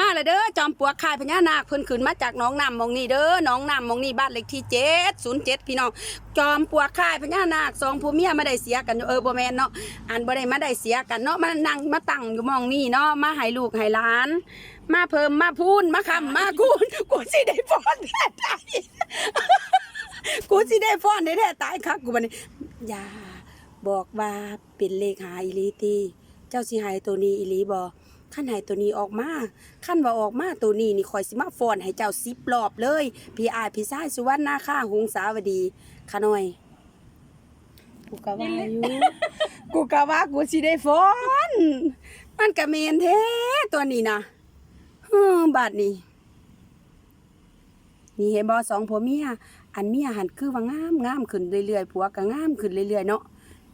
มาเลยเด้อจอมปลวกคายพญานาคเพิ่นขึ้นมาจากน้องน้ำมองนี่เด้อน้องน้ำมองนี่บ้านเลขที่เจ็ดศูนย์เจ็ดพี่น้องจอมปลวกคายพญานาคสองผัวเมียมาได้เสียกันเออบ่แม่นเนาะอันบ่ได้มาได้เสียกันเนาะมานั่งมาตั้งอยู่มองนี่เนาะมาให้ลูกให้หลาน มาเพิ่มมาพูนมาคำมาคูนกูสิได้ฟ้อนแท้ตายกูสิได้ฟ้อนแท้ตายคักกูบัดนี้อย่าบอกว่าเป็นเลขหาอีหลีตีเจ้าสิหายตัวนี้อีหลีบ่ ขั้นใหายตัวนี้ออกมาขั้นว่าออกมาตัวนี้นี่คอยสิมาฟ้อนให้เจ้าสิบรอบเลย พี่อายพี่ชายสุวรรณนาข้าหงสาวดีขาน้อย กูกะว่าอยู่ กูกะว่ากูสิได้ฟ้อน มันกะเมนแท้ตัวนี้นะฮึมบาดนี้ นี่เห็นบ่สองผัวเมีย อันเมียหันคือว่างามงามขึ้นเรื่อยๆผัวก็งามขึ้นเรื่อยๆเนาะ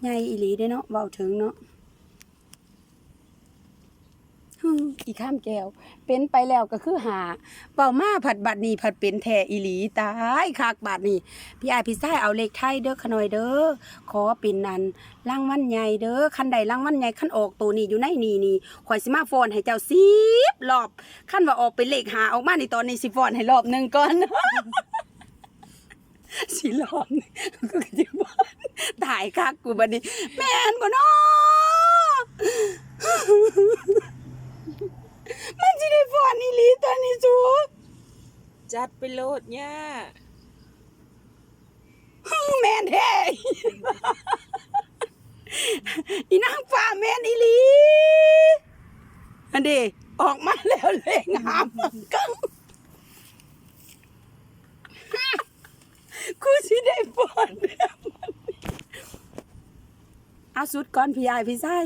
ใหญ่อีหลีเด้เนาะเว้าถึงเนาะฮึม อีข้ามแก้ว เป็นไปแล้วก็คือหาเป่ามาผัดบัดนี้ผัดเป็นแท้อีหลีตายคักบาดนี้พี่อายพี่ชายเอาเลขไทยเด้อขน่อยเด้อขอเป็นนันรางวัลใหญ่เด้อคันใดรางวัลใหญ่คันออกตัวนี้อยู่ในนี่นี่ข่อยสิมาฟอนให้เจ้าสิบรอบคันว่าออกเป็นเลขหาออกมาในตอนนี้สิฟอนให้รอบหนึ่งก่อนสิรอบหนึ่งก็จะบ้านตายคักกูบัดนี้ แม่นบ่เนาะ มันสิได้ฟ้อนอีหลีตอนนี้สู จัดไปโลดย่าแม่นแท้อีนางฟ้าแม่นอีลีอันเดีออกมาแล้วเลยงามกังกูสิได้ฟอนแล้วมันเอาสุดก่อนพี่ยายพี่ชาย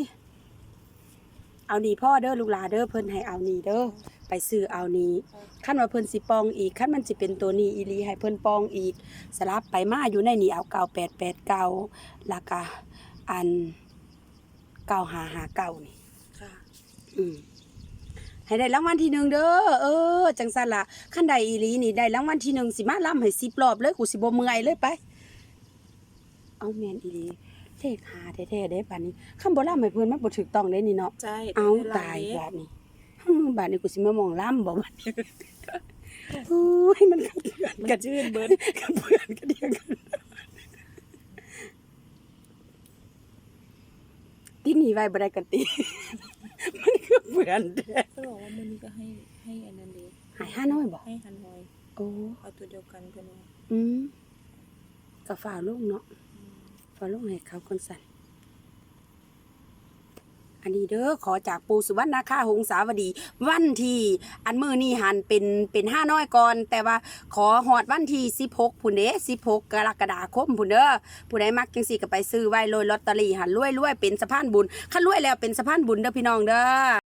เอานี่พ่อเด้อลูกหลาเด้อเพิ่นให้เอานี่เด้อ ไปซื้อเอานี้ขั้นว่าเพิ่นสิปองอีกขั้นมันสิเป็นตัวนี้อีหลีให้เพิ่นปองอีก สลับไปมาอยู่ในนี่เอาเก่าแปดแปดเก่าแล้วก็อันเก่าหาหาเก่านี่ค่ะอืมให้ได้รางวัลที่หนึ่งเด้อเออ จังสันละขั้นใดอีหลีนี่ได้รางวัลที่หนึ่งสิมาล่ำให้สิบรอบเลยกูสิบ่เมื่อยเลยไป เอาแมนอีหลีเลขหาแท้ๆเด้บัดนี้คำบ่ล่ำให้เพิ่นมันบ่ถูกต้องเด้นี่เนาะ ใช่เอาวลตายนี้บาดนี้ฮึ่ม บาดนี้กูสิมามองล่ำบ่บันโอ้ยมันกระเพื่อนกันจืดเบิดกระเพื่อนกันเดียวกันที่หนีไว้บ่ได้กันตีมันคือเพื่อนแท้เขาบอกว่ามันนี้ก็ให้ให้อันนั้นเดีหายห้าน้อยบ่ให้ฮันฮอยโอ้เอาตัวเดียวกันเพื่อนว่าอืมก็ฝ่าลูกเนาะฝ่าลูกให้เขาคนสั่น อันนี้เด้อขอจากปูสุวรรณนาคาหงสาวดี วันที่อันมือนี่หันเป็นเป็นห้าน้อยก่อน แต่ว่าขอหอดวันที่สิบหกพุ่นเด้สิบหกกรกฎาคมพุ่นเด้อผู้ใดมักจังสี่ก็ไปซื้อไว้โรยลอตเตอรี่หันรวยรวยเป็นสะพานบุญขั้นรวยแล้วเป็นสะพานบุญเด้อพี่น้องเด้อ